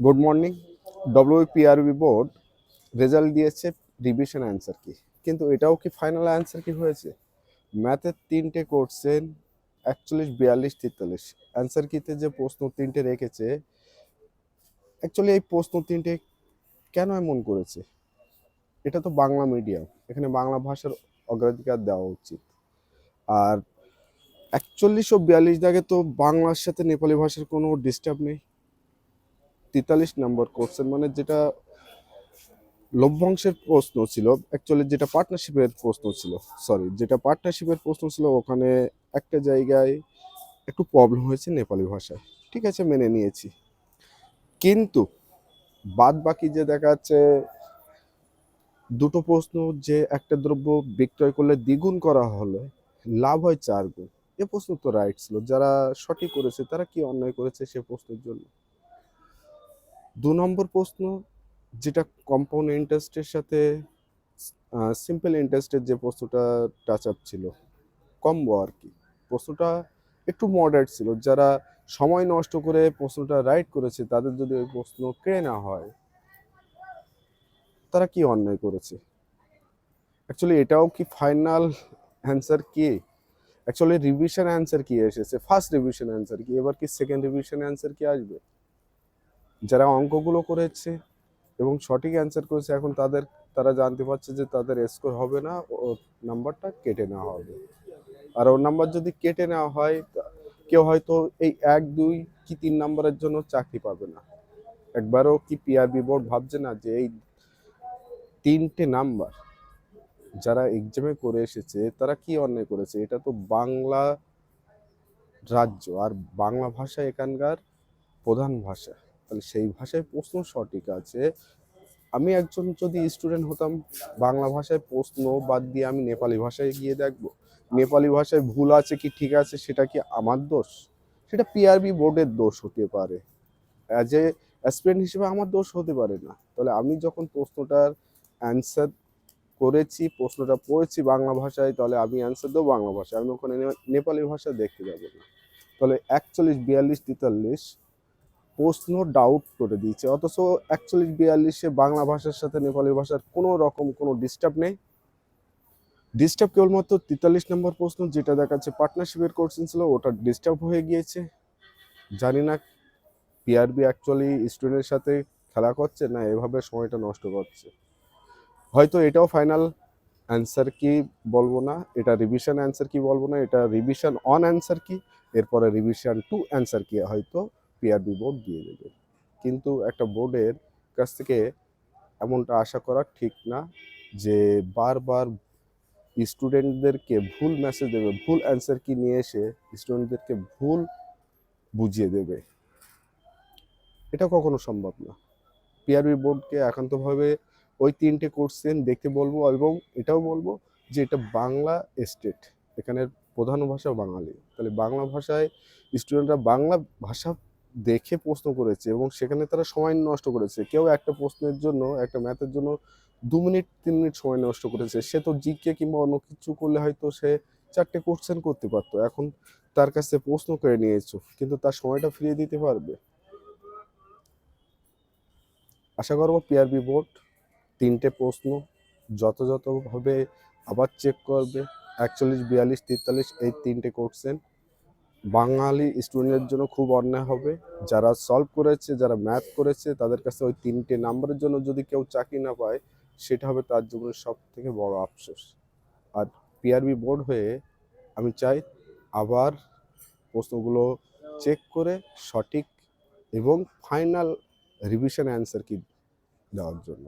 Good morning WPRB board result দিয়েছে revision answer কি? কিন্তু এটাও কি ফাইনাল অ্যান্সার কি হয়েছে? ম্যাথের তিনটে কোর্সেন একচল্লিশ, বিয়াল্লিশ, তেতাল্লিশ। অ্যান্সার কিতে যে প্রশ্ন তিনটে রেখেছে অ্যাকচুয়ালি এই প্রশ্ন তিনটে কেন এমন করেছে? এটা তো বাংলা মিডিয়াম এখানে বাংলা ভাষার অগ্রাধিকার দেওয়া উচিত। আর একচল্লিশ ও বিয়াল্লিশ দাগে তো বাংলার সাথে নেপালি ভাষার কোনো ডিস্টার্ব নেই। তেতাল্লিশ নম্বর কোর্সের মানে যেটা লভ্যাংশের প্রশ্ন ছিল অ্যাকচুয়ালি যেটা পার্টনারশিপের প্রশ্ন ছিল সরি যেটা পার্টনারশিপের প্রশ্ন ছিল, ওখানে একটা জায়গায় একটু প্রবলেম হয়েছে নেপালি ভাষায়, ঠিক আছে, মেনে নিয়েছি। কিন্তু বাদ বাকি যে দেখা যাচ্ছে, দুটো প্রশ্ন যে একটা দ্রব্য বিক্রয় করলে দ্বিগুণ করা হলে লাভ হয় চার গুণ, এ প্রশ্ন তো রাইট ছিল, যারা সঠিক করেছে তারা কি অন্যায় করেছে সে প্রশ্নের জন্য? দু নম্বর প্রশ্ন, যেটা কম্পাউন্ড ইন্টারেস্টের সাথে সিম্পল ইন্টারেস্টের যে প্রশ্নটা টাচ আপ ছিল কম্বো আর কি। প্রশ্নটা একটু মডার্ট ছিল। যারা সময় নষ্ট করে প্রশ্নটা রাইট করেছে, তাদের যদি ওই প্রশ্ন কেড়ে না হয়, তারা কি অন্যায় করেছে? অ্যাকচুয়ালি এটাও কি ফাইনাল অ্যান্সার কি? অ্যাকচুয়ালি রিভিশন অ্যান্সার কি এসেছে? ফার্স্ট রিভিশন অ্যান্সার কি? এবার কি সেকেন্ড রিভিশন অ্যান্সার কি আসবে? যারা অঙ্কগুলো করেছে এবং সঠিক অ্যান্সার করেছে, এখন তাদের, তারা জানতে পারছে যে তাদের স্কোর হবে না, ও নাম্বারটা কেটে নেওয়া হবে। আর ওর নাম্বার যদি কেটে নেওয়া হয় কেউ হয়তো এই এক, দুই কি তিন নাম্বারের জন্য চাকরি পাবে না। একবারও কি পিআরবি বোর্ড ভাবছে না যে এই তিনটে নাম্বার যারা এক্সামে করে এসেছে, তারা কি অন্যায় করেছে? এটা তো বাংলা রাজ্য, আর বাংলা ভাষা এখানকার প্রধান ভাষা। তাহলে সেই ভাষায় প্রশ্ন সঠিক আছে। আমি একজন যদি স্টুডেন্ট হতাম, বাংলা ভাষায় প্রশ্ন বাদ দিয়ে আমি নেপালি ভাষায় গিয়ে দেখব। নেপালি ভাষায় ভুল আছে কি ঠিক আছে সেটা কি আমার দোষ? সেটা পিআরবি বোর্ডের দোষ হতে পারে। অ্যাজ এ অ্যাসপিরেন্ট হিসেবে আমার দোষ হতে পারে না। তাহলে আমি যখন প্রশ্নটার অ্যান্সার করেছি, প্রশ্নটা পড়েছি বাংলা ভাষায়, তাহলে আমি অ্যান্সার দেবো বাংলা ভাষায়। আমি ওখানে নেপালি ভাষা দেখতে যাব না। তাহলে একচল্লিশ, বিয়াল্লিশ, তেতাল্লিশ প্রশ্ন ডাউট করে দিয়েছে। অথচ একচল্লিশ, বিয়াল্লিশে বাংলা ভাষার সাথে নেপালি ভাষার কোনো রকম কোনো ডিস্টার্ব নেই। ডিস্টার্ব কেবলমাত্র তেতাল্লিশ নম্বর প্রশ্ন যেটা দেখাচ্ছে পার্টনারশিপের কোর্সেন ছিল, ওটা ডিস্টার্ব হয়ে গিয়েছে। জানি না পিআরবি অ্যাকচুয়ালি স্টুডেন্টের সাথে খেলা করছে না এভাবে সময়টা নষ্ট করছে। হয়তো এটাও ফাইনাল অ্যান্সার কি বলব না, এটা রিভিশন অ্যান্সার কি বলব না, এটা রিভিশন অন অ্যান্সার কি, এরপরে রিভিশন টু অ্যান্সার কি, হয়তো পিআরবি বোর্ড দিয়ে দেবে। কিন্তু একটা বোর্ডের কাছ থেকে এমনটা আশা করা ঠিক না যে বারবার স্টুডেন্টদেরকে ভুল মেসেজ দেবে, ভুল অ্যান্সার কি নিয়ে এসে স্টুডেন্টদেরকে ভুল বুঝিয়ে দেবে। এটা কখনো সম্ভব না। পিআরবি বোর্ডকে একান্তভাবে ওই তিনটে কোর্সেন দেখতে বলব এবং এটাও বলব যে এটা বাংলা স্টেট এখানের প্রধান ভাষা বাঙালি। তাহলে বাংলা ভাষায় স্টুডেন্টরা বাংলা ভাষা দেখে প্রশ্ন করেছে এবং সেখানে তারা সময় নষ্ট করেছে। কেউ একটা প্রশ্নের জন্য, একটা ম্যাথের জন্য দু মিনিট, তিন মিনিট সময় নষ্ট করেছে। সে তো জিকে কিংবা অন্য কিছু করলে হয়তো সে চারটে কোশ্চেন করতে পারতো। এখন তার কাছে প্রশ্ন করে নিয়েছো, কিন্তু তার সময়টা ফিরিয়ে দিতে পারবে? আশা করব পিআরবি বোর্ড তিনটে প্রশ্ন যথাযথভাবে আবার চেক করবে। একচল্লিশ, বিয়াল্লিশ, তেতাল্লিশ এই তিনটে কোশ্চেন বাঙালি স্টুডেন্টের জন্য খুব অন্যায় হবে। যারা সলভ করেছে, যারা ম্যাথ করেছে, তাদের কাছে ওই তিনটে নাম্বারের জন্য যদি কেউ চাকরি না পায়, সেটা হবে তার জীবনের সব থেকে বড় আফসোস। আর পিআরবি বোর্ড হয়ে আমি চাই আবার প্রশ্নগুলো চেক করে সঠিক এবং ফাইনাল রিভিশন অ্যান্সার কি দেওয়ার জন্য।